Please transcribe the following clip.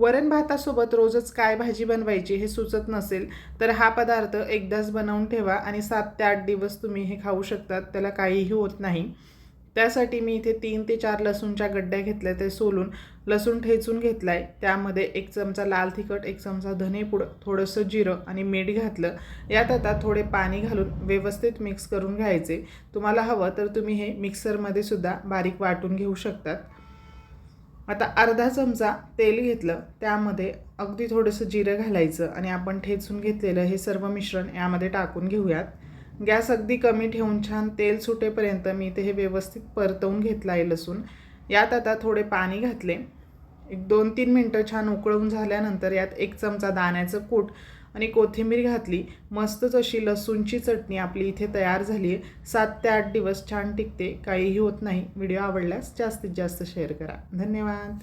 वरण भातासोबत रोजच काय भाजी बनवायची हे सुचत नसेल तर हा पदार्थ एकदाच बनवून ठेवा आणि सात ते आठ दिवस तुम्ही हे खाऊ शकतात त्याला काहीही होत नाही. त्यासाठी मी इथे तीन ते चार लसूणच्या गड्ड्या घेतल्या ते सोलून लसूण ठेचून घेतला आहे त्यामध्ये एक चमचा लाल तिखट एक चमचा धनेपूड थोडंसं जिरं आणि मीठ घातलं. यात आता थोडे पाणी घालून व्यवस्थित मिक्स करून घ्यायचे. तुम्हाला हवं तर तुम्ही हे मिक्सरमध्ये सुद्धा बारीक वाटून घेऊ शकतात. आता अर्धा चमचा तेल घेतलं त्यामध्ये अगदी थोडंसं जिरं घालायचं आणि आपण ठेचून घेतलेलं हे सर्व मिश्रण यामध्ये टाकून घेऊयात. गॅस अगदी कमी ठेवून छान तेल सुटेपर्यंत मी ते हे व्यवस्थित परतवून घेतलं आहे लसूण. यात आता थोडे पाणी घातले. एक दोन तीन मिनटं छान उकळून झाल्यानंतर यात एक चमचा दाण्याचं कूट आणि कोथिंबीर घातली. मस्तच अशी लसूणची चटणी आपली इथे तयार झाली आहे सात ते आठ दिवस छान टिकते. काहीही होत नाही. व्हिडिओ आवडल्यास जास्तीत जास्त शेअर करा. धन्यवाद.